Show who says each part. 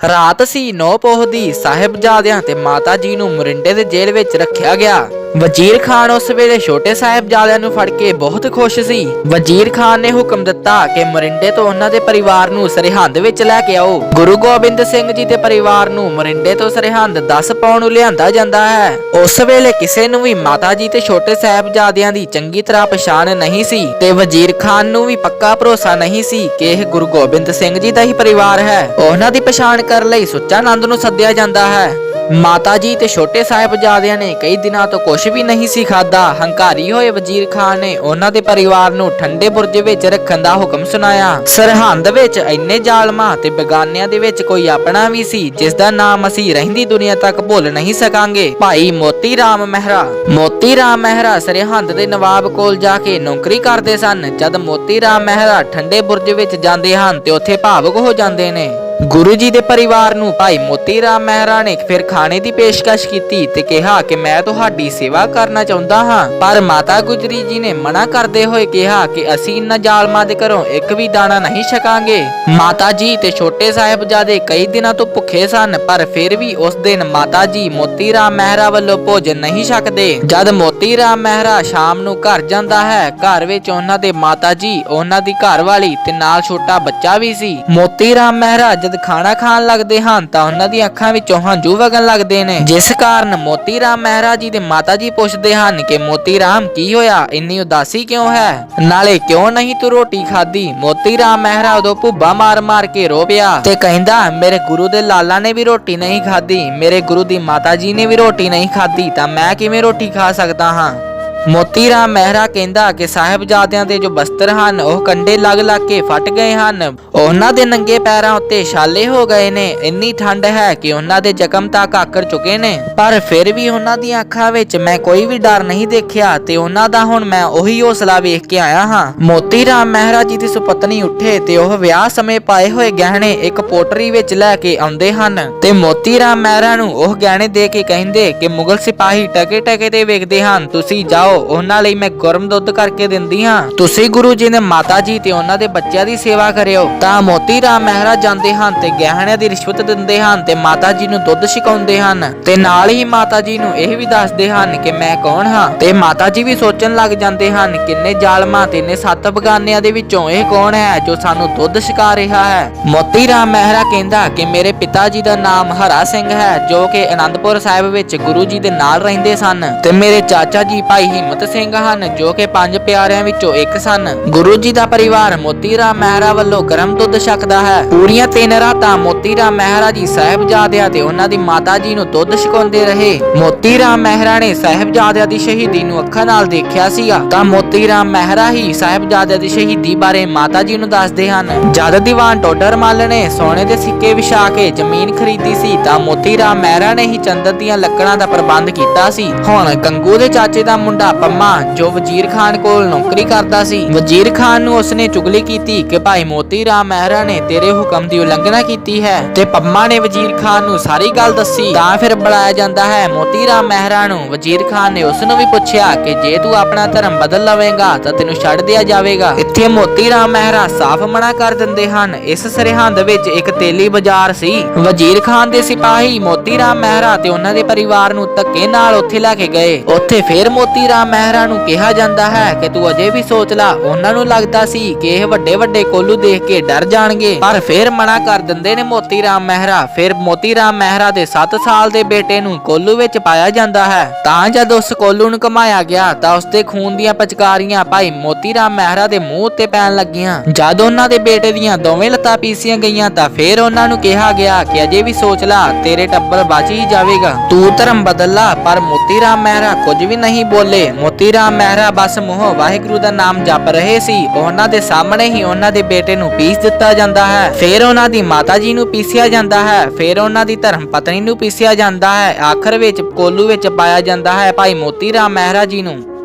Speaker 1: ਰਾਤ ਸੀ, ਨੌ ਪੋਹ ਦੀ ਸਾਹਿਬਜ਼ਾਦਿਆਂ ਤੇ ਮਾਤਾ ਜੀ ਨੂੰ ਮੋਰਿੰਡੇ ਦੇ ਜੇਲ੍ਹ ਵਿੱਚ ਰੱਖਿਆ ਗਿਆ। ਵਜ਼ੀਰ ਖਾਨ ਉਸ ਵੇਲੇ ਛੋਟੇ ਸਾਹਿਬਜ਼ਾਦਿਆਂ ਨੂੰ ਫੜ ਕੇ ਬਹੁਤ ਖੁਸ਼ ਸੀ। ਵਜ਼ੀਰ ਖਾਨ ਨੇ ਹੁਕਮ ਦਿੱਤਾ ਕਿ ਮਰਿੰਡੇ ਤੋਂ ਉਹਨਾਂ ਦੇ ਪਰਿਵਾਰ ਨੂੰ ਸਰਹੰਦ ਵਿੱਚ ਲੈ ਕੇ ਆਓ। ਗੁਰੂ ਗੋਬਿੰਦ ਸਿੰਘ ਜੀ ਦੇ ਪਰਿਵਾਰ ਨੂੰ ਮਰਿੰਡੇ ਤੋਂ ਸਰਹੰਦ 10 ਪਾਉਣ ਨੂੰ ਲਿਆਂਦਾ ਜਾਂਦਾ ਹੈ। ਉਸ ਵੇਲੇ ਕਿਸੇ ਨੂੰ ਵੀ ਮਾਤਾ ਜੀ ਤੇ ਛੋਟੇ ਸਾਹਿਬਜ਼ਾਦਿਆਂ ਦੀ ਚੰਗੀ ਤਰ੍ਹਾਂ ਪਛਾਣ ਨਹੀਂ ਸੀ ਤੇ ਵਜ਼ੀਰ ਖਾਨ ਨੂੰ ਵੀ ਪੱਕਾ ਭਰੋਸਾ ਨਹੀਂ ਸੀ ਕਿ ਇਹ ਗੁਰੂ ਗੋਬਿੰਦ ਸਿੰਘ ਜੀ ਦਾ ਹੀ ਪਰਿਵਾਰ ਹੈ। ਉਹਨਾਂ ਦੀ ਪਛਾਣ ਕਰਨ ਲਈ ਸੁੱਚਾ ਨੰਦ ਨੂੰ ਸੱਦਿਆ ਜਾਂਦਾ ਹੈ। ਮਾਤਾ ਜੀ ਤੇ ਛੋਟੇ ਸਾਹਿਬਜ਼ਾਦਿਆਂ ਨੇ ਕਈ ਦਿਨਾਂ ਤੋਂ ਕੁਝ ਵੀ ਨਹੀਂ ਸੀ ਖਾਦਾ ਹੰਕਾਰੀ ਹੋਏ ਵਜ਼ੀਰ ਖਾਨ ਨੇ ਉਹਨਾਂ ਦੇ ਪਰਿਵਾਰ ਨੂੰ ਠੰਡੇ ਬੁਰਜ ਵਿੱਚ ਰੱਖਣ ਦਾ ਹੁਕਮ ਸੁਨਾਇਆ ਸਰਹੰਦ ਵਿੱਚ ਇੰਨੇ ਜ਼ਾਲਮਾਂ ਤੇ ਬੇਗਾਨਿਆਂ ਦੇ ਵਿੱਚ ਕੋਈ ਆਪਣਾ ਵੀ ਸੀ, ਜਿਸ ਦਾ ਨਾਮ ਅਸੀਂ ਰਹਿੰਦੀ ਦੁਨੀਆ ਤੱਕ ਭੁੱਲ ਨਹੀਂ ਸਕਾਂਗੇ। ਭਾਈ ਮੋਤੀ ਰਾਮ ਮਹਿਰਾ। ਮੋਤੀ ਰਾਮ ਮਹਿਰਾ ਸਰਹੰਦ ਦੇ ਨਵਾਬ ਕੋਲ ਜਾ ਕੇ ਨੌਕਰੀ ਕਰਦੇ ਸਨ। ਜਦ ਮੋਤੀ ਰਾਮ ਮਹਿਰਾ ਠੰਡੇ ਬੁਰਜ ਵਿੱਚ ਜਾਂਦੇ ਹਨ ਤੇ ਉੱਥੇ ਭਾਵੁਕ ਹੋ ਜਾਂਦੇ ਨੇ। ਗੁਰੂ ਜੀ ਦੇ ਪਰਿਵਾਰ ਨੂੰ, ਭਾਈ ਮੋਤੀ ਰਾਮ ਮਹਿਰਾ ਨੇ ਫਿਰ ਖਾਣੇ ਦੀ ਪੇਸ਼ਕਸ਼ ਕੀਤੀ ਤੇ ਕਿਹਾ ਕਿ ਮੈਂ ਤੁਹਾਡੀ ਸੇਵਾ ਕਰਨਾ ਚਾਹੁੰਦਾ ਹਾਂ। ਪਰ ਮਾਤਾ ਗੁਜਰੀ ਜੀ ਨੇ ਮਨਾ ਕਰਦੇ ਹੋਏ ਕਿਹਾ ਕਿ ਅਸੀਂ ਇਨ੍ਹਾਂ ਜ਼ਾਲਮਾਂ ਦੇ ਘਰੋਂ ਇੱਕ ਵੀ ਦਾਣਾ ਨਹੀਂ ਛਕਾਂਗੇ। ਮਾਤਾ ਜੀ ਤੇ ਛੋਟੇ ਸਾਹਿਬਜ਼ਾਦੇ ਕਈ ਦਿਨਾਂ ਤੋਂ ਭੁੱਖੇ ਸਨ, ਪਰ ਫਿਰ ਵੀ ਉਸ ਦਿਨ ਮਾਤਾ ਜੀ ਮੋਤੀ ਰਾਮ ਮਹਿਰਾ ਵੱਲੋਂ ਭੋਜਨ ਨਹੀਂ ਛਕਦੇ। ਜਦ ਮੋਤੀ ਰਾਮ ਮਹਿਰਾ ਸ਼ਾਮ ਨੂੰ ਘਰ ਜਾਂਦਾ ਹੈ, ਘਰ ਵਿੱਚ ਉਹਨਾਂ ਦੇ ਮਾਤਾ ਜੀ, ਉਹਨਾਂ ਦੀ ਘਰਵਾਲੀ ਤੇ ਨਾਲ ਛੋਟਾ ਬੱਚਾ ਵੀ ਸੀ। ਮੋਤੀ ਰਾਮ ਮਹਿਰਾ ਜਦ ਖਾਣਾ ਖਾਣ ਲੱਗਦੇ ਹਨ ਤਾਂ ਉਹਨਾਂ ਦੀਆਂ ਅੱਖਾਂ ਵਿੱਚੋਂ ਹੰਝੂ ਵਗਣ ਲੱਗਦੇ ਨੇ। ਜਿਸ ਕਾਰਨ ਮੋਤੀ ਰਾਮ ਮਹਿਰਾ ਜੀ ਦੇ ਮਾਤਾ ਜੀ ਪੁੱਛਦੇ ਹਨ ਕਿ ਮੋਤੀ ਰਾਮ ਕੀ ਹੋਇਆ? ਇੰਨੀ ਉਦਾਸੀ ਕਿਉਂ ਹੈ? ਨਾਲੇ ਕਿਉਂ ਨਹੀਂ ਤੂੰ ਰੋਟੀ ਖਾਧੀ? ਮੋਤੀ ਰਾਮ ਮਹਿਰਾ ਉਦੋਂ ਭੁੱਬਾ ਮਾਰ ਮਾਰ ਕੇ ਰੋ ਪਿਆ ਤੇ ਕਹਿੰਦਾ, ਮੇਰੇ ਗੁਰੂ ਦੇ ਲਾਲਾ ਨੇ ਵੀ ਰੋਟੀ ਨਹੀਂ ਖਾਧੀ, ਮੇਰੇ ਗੁਰੂ ਦੀ ਮਾਤਾ ਜੀ ਨੇ ਵੀ ਰੋਟੀ ਨਹੀਂ ਖਾਧੀ, ਤਾਂ ਮੈਂ ਕਿਵੇਂ ਰੋਟੀ ਖਾ ਸਕਦਾ ਹਾਂ? ਮੋਤੀ ਰਾਮ ਮਹਿਰਾ ਕਹਿੰਦਾ ਕਿ ਸਾਹਿਬਜ਼ਾਦਿਆਂ ਦੇ ਜੋ ਬਸਤਰ ਹਨ, ਉਹ ਕੰਡੇ ਲੱਗ ਲੱਗ ਕੇ ਫਟ ਗਏ ਹਨ। ਉਹਨਾਂ ਦੇ ਨੰਗੇ ਪੈਰਾਂ ਉੱਤੇ ਛਾਲੇ ਹੋ ਗਏ ਨੇ। ਇੰਨੀ ਠੰਡ ਹੈ ਕਿ ਉਹਨਾਂ ਦੇ ਜ਼ਖਮ ਤੱਕ ਆਕਰ ਚੁੱਕੇ ਨੇ। ਪਰ ਫਿਰ ਵੀ ਉਹਨਾਂ ਦੀਆਂ ਅੱਖਾਂ ਵਿੱਚ ਮੈਂ ਕੋਈ ਵੀ ਡਰ ਨਹੀਂ ਦੇਖਿਆ ਤੇ ਉਹਨਾਂ ਦਾ ਹੁਣ ਮੈਂ ਉਹੀ ਹੌਸਲਾ ਵੇਖ ਕੇ ਆਇਆ ਹਾਂ। ਮੋਤੀ ਰਾਮ ਮਹਿਰਾ ਜੀ ਦੀ ਸੁਪਤਨੀ ਉੱਠੇ ਤੇ ਉਹ ਵਿਆਹ ਸਮੇਂ ਪਾਏ ਹੋਏ ਗਹਿਣੇ ਇੱਕ ਪੋਟਰੀ ਵਿੱਚ ਲੈ ਕੇ ਆਉਂਦੇ ਹਨ ਤੇ ਮੋਤੀ ਰਾਮ ਮਹਿਰਾ ਨੂੰ ਉਹ ਗਹਿਣੇ ਦੇ ਕੇ ਕਹਿੰਦੇ ਕਿ ਮੁਗਲ ਸਿਪਾਹੀ ਟਕੇ ਟਕੇ ਤੇ ਵੇਖਦੇ ਹਨ, ਤੁਸੀਂ ਜਾਓ। ਉਹਨਾਂ ਲਈ ਮੈਂ ਗਰਮ ਦੁੱਧ ਕਰਕੇ ਦਿੰਦੀ ਹਾਂ। ਤੁਸੀਂ ਗੁਰੂ ਜੀ ਨੇ ਮਾਤਾ ਜੀ ਤੇ ਉਹਨਾਂ ਦੇ ਬੱਚਿਆਂ ਦੀ ਸੇਵਾ ਕਰਿਓ। ਤਾਂ ਮੋਤੀ ਰਾਮ ਮਹਿਰਾ ਜਾਂਦੇ ਹਨ ਤੇ ਗਹਿਣਿਆਂ ਦੀ ਰਿਸ਼ਵਤ ਦਿੰਦੇ ਹਨ ਤੇ ਮਾਤਾ ਜੀ ਨੂੰ ਦੁੱਧ ਛਕਾਉਂਦੇ ਹਨ। ਤੇ ਨਾਲ ਹੀ ਮਾਤਾ ਜੀ ਨੂੰ ਇਹ ਵੀ ਦੱਸਦੇ ਹਨ ਕਿ ਮੈਂ ਕੌਣ ਹਾਂ? ਤੇ ਮਾਤਾ ਜੀ ਵੀ ਸੋਚਣ ਲੱਗ ਜਾਂਦੇ ਹਨ, ਕਿੰਨੇ ਜ਼ਾਲਮਾਂ ਤੇ ਨੇ ਸੱਤ ਬਗਾਨਿਆਂ ਦੇ ਵਿੱਚੋਂ ਇਹ ਕੌਣ ਹੈ ਜੋ ਸਾਨੂੰ ਦੁੱਧ ਛਕਾ ਰਿਹਾ ਹੈ? ਮੋਤੀ ਰਾਮ ਮਹਿਰਾ ਕਹਿੰਦਾ ਕਿ ਮੇਰੇ ਪਿਤਾ ਜੀ ਦਾ ਨਾਮ ਹਰਾ ਸਿੰਘ ਹੈ, ਜੋ ਕਿ ਅਨੰਦਪੁਰ ਸਾਹਿਬ ਵਿੱਚ ਗੁਰੂ ਜੀ ਦੇ ਨਾਲ ਰਹਿੰਦੇ ਸਨ। ਤੇ ਮੇਰੇ ਚਾਚਾ ਜੀ ਭਾਈ ਹਿੰਮਤ ਸਿੰਘ ਹਨ, ਜੋ ਕਿ ਪੰਜ ਪਿਆਰਿਆਂ ਵਿੱਚੋਂ ਇੱਕ ਸਨ। ਗੁਰੂ ਜੀ ਦਾ ਪਰਿਵਾਰ ਮੋਤੀ ਰਾਮ ਮਹਿਰਾ ਵੱਲੋਂ ਗਰਮ ਦੁੱਧ ਛਕਦਾ ਹੈ। ਪੂਰੀਆਂ ਤਿੰਨ ਰਾਤਾਂ ਮੋਤੀ ਰਾਮ ਮਹਿਰਾ ਜੀ ਸਾਹਿਬਜ਼ਾਦਿਆਂ ਤੇ ਉਹਨਾਂ ਦੀ ਮਾਤਾ ਜੀ ਨੂੰ ਦੁੱਧ ਛਕਾਉਂਦੇ ਰਹੇ। ਮੋਤੀ ਰਾਮ ਮਹਿਰਾ ਨੇ ਸਾਹਿਬਜ਼ਾਦਿਆਂ ਦੀ ਸ਼ਹੀਦੀ ਨੂੰ ਅੱਖਾਂ ਨਾਲ ਦੇਖਿਆ ਸੀਗਾ। ਤਾਂ ਮੋਤੀ ਰਾਮ ਮਹਿਰਾ ਹੀ ਸਾਹਿਬਜ਼ਾਦਿਆਂ ਦੀ ਸ਼ਹੀਦੀ ਬਾਰੇ ਮਾਤਾ ਜੀ ਨੂੰ ਦੱਸਦੇ ਹਨ। ਜਦ ਦੀਵਾਨ ਟੋਡਰ ਮੱਲ ਨੇ ਸੋਨੇ ਦੇ ਸਿੱਕੇ ਵਿਛਾ ਕੇ ਜ਼ਮੀਨ ਖਰੀਦੀ ਸੀ, ਤਾਂ ਮੋਤੀ ਰਾਮ ਮਹਿਰਾ ਨੇ ਹੀ ਚੰਦਰ ਦੀਆਂ ਲੱਕੜਾਂ ਦਾ ਪ੍ਰਬੰਧ ਕੀਤਾ ਸੀ। ਹੁਣ ਗੰਗੂ ਦੇ ਚਾਚੇ ਦਾ ਮੁੰਡਾ ਪੰਮਾ ਜੋ ਵਜ਼ੀਰ ਖਾਨ ਕੋਲ ਨੌਕਰੀ ਕਰਦਾ ਸੀ। ਵਜ਼ੀਰ ਖਾਨ ਨੂੰ ਉਸਨੇ ਚੁਗਲੀ ਕੀਤੀ ਕਿ ਭਾਈ ਮੋਤੀ ਰਾਮ ਮਹਿਰਾ ਨੇ ਤੇਰੇ ਹੁਕਮ ਦੀ ਉਲੰਘਣਾ ਕੀਤੀ ਹੈ ਤੇ ਪੰਮਾ ਨੇ ਵਜ਼ੀਰ ਖਾਨ ਨੂੰ ਸਾਰੀ ਗੱਲ ਦੱਸੀ। ਤਾਂ ਫਿਰ ਬੁਲਾਇਆ ਜਾਂਦਾ ਹੈ ਮੋਤੀ ਰਾਮ ਮਹਿਰਾ ਨੂੰ। ਵਜ਼ੀਰ ਖਾਨ ਨੇ ਉਸ ਨੂੰ ਵੀ ਪੁੱਛਿਆ ਕਿ ਜੇ ਤੂੰ ਆਪਣਾ ਧਰਮ ਬਦਲ ਲਵੇਂਗਾ ਤਾਂ ਤੈਨੂੰ ਛੱਡ ਦਿਆ ਜਾਵੇਗਾ। ਇੱਥੇ ਮੋਤੀ ਰਾਮ ਮਹਿਰਾ ਸਾਫ਼ ਮਨਾ ਕਰ ਦਿੰਦੇ ਹਨ, ਇਸ ਸਰਹੰਦ ਵਿੱਚ ਇੱਕ ਤੇਲੀ ਬਾਜ਼ਾਰ ਸੀ। ਵਜ਼ੀਰ ਖਾਨ ਦੇ ਸਿਪਾਹੀ ਮੋਤੀ ਰਾਮ ਮਹਿਰਾ ਤੇ ਉਹਨਾਂ ਦੇ ਪਰਿਵਾਰ ਨੂੰ ਧੱਕੇ ਨਾਲ ਉੱਥੇ ਲੈ ਕੇ ਗਏ। ਉੱਥੇ ਫਿਰ ਮੋਤੀ ਰਾਮ ਮਹਿਰਾ ਨੂੰ ਕਿਹਾ ਜਾਂਦਾ ਹੈ ਕਿ ਤੂੰ ਅਜੇ ਵੀ ਸੋਚ ਲੈ, ਉਹਨਾਂ ਨੂੰ ਲੱਗਦਾ ਸੀ ਕਿ ਇਹ ਵੱਡੇ ਵੱਡੇ ਕੋਲੂ ਦੇਖ ਕੇ ਡਰ ਜਾਣਗੇ। ਪਰ ਫੇਰ ਮਨਾ ਕਰ ਦਿੰਦੇ ਨੇ ਮੋਤੀ ਰਾਮ ਮਹਿਰਾ। ਫਿਰ ਮੋਤੀ ਰਾਮ ਮਹਿਰਾ ਦੇ 7 ਸਾਲ ਦੇ ਬੇਟੇ ਨੂੰ ਕੋਲੂ ਵਿੱਚ ਪਾਇਆ ਜਾਂਦਾ ਹੈ। ਤਾਂ ਜਦ ਉਸ ਕੋਲੂ ਨੂੰ ਘਮਾਇਆ ਗਿਆ, ਤਾਂ ਉਸ ਦੇ ਖੂਨ ਦੀਆਂ ਪਚਕਾਰੀਆਂ ਭਾਈ ਮੋਤੀ ਰਾਮ ਮਹਿਰਾ ਦੇ ਮੂੰਹ ਉੱਤੇ ਪੈਣ ਲੱਗੀਆਂ। ਜਦ ਉਹਨਾਂ ਦੇ ਬੇਟੇ ਦੀਆਂ ਦੋਵੇਂ ਲੱਤਾਂ ਪੀਸੀਆਂ ਗਈਆਂ ਤਾਂ ਫਿਰ ਉਹਨਾਂ ਨੂੰ ਕਿਹਾ ਗਿਆ ਕਿ ਅਜੇ ਵੀ ਸੋਚ ਲੈ, ਤੇਰੇ ਟੱਬਰ ਬਚ ਹੀ ਜਾਵੇਗਾ। ਤੂੰ ਧਰਮ ਬਦਲ ਲਾ ਪਰ ਮੋਤੀ ਰਾਮ ਮਹਿਰਾ ਕੁਝ ਵੀ ਨਹੀਂ ਬੋਲੇ। ਮੋਤੀ ਰਾਮ ਮਹਿਰਾ ਬਸ ਮੂੰਹੋਂ ਵਾਹਿਗੁਰੂ ਦਾ ਨਾਮ ਜਪ ਰਹੇ ਸੀ। ਉਹਨਾਂ ਦੇ ਸਾਹਮਣੇ ਹੀ ਉਹਨਾਂ ਦੇ ਬੇਟੇ ਨੂੰ ਪੀਸ ਦਿੱਤਾ ਜਾਂਦਾ ਹੈ। ਫੇਰ ਉਹਨਾਂ ਦੀ ਮਾਤਾ ਜੀ ਨੂੰ ਪੀਸਿਆ ਜਾਂਦਾ ਹੈ। ਫੇਰ ਉਹਨਾਂ ਦੀ ਧਰਮ ਪਤਨੀ ਨੂੰ ਪੀਸਿਆ ਜਾਂਦਾ ਹੈ। ਆਖਰ ਵਿੱਚ ਕੋਲੂ ਵਿੱਚ ਪਾਇਆ ਜਾਂਦਾ ਹੈ ਭਾਈ ਮੋਤੀ ਰਾਮ ਮਹਿਰਾ ਜੀ ਨੂੰ।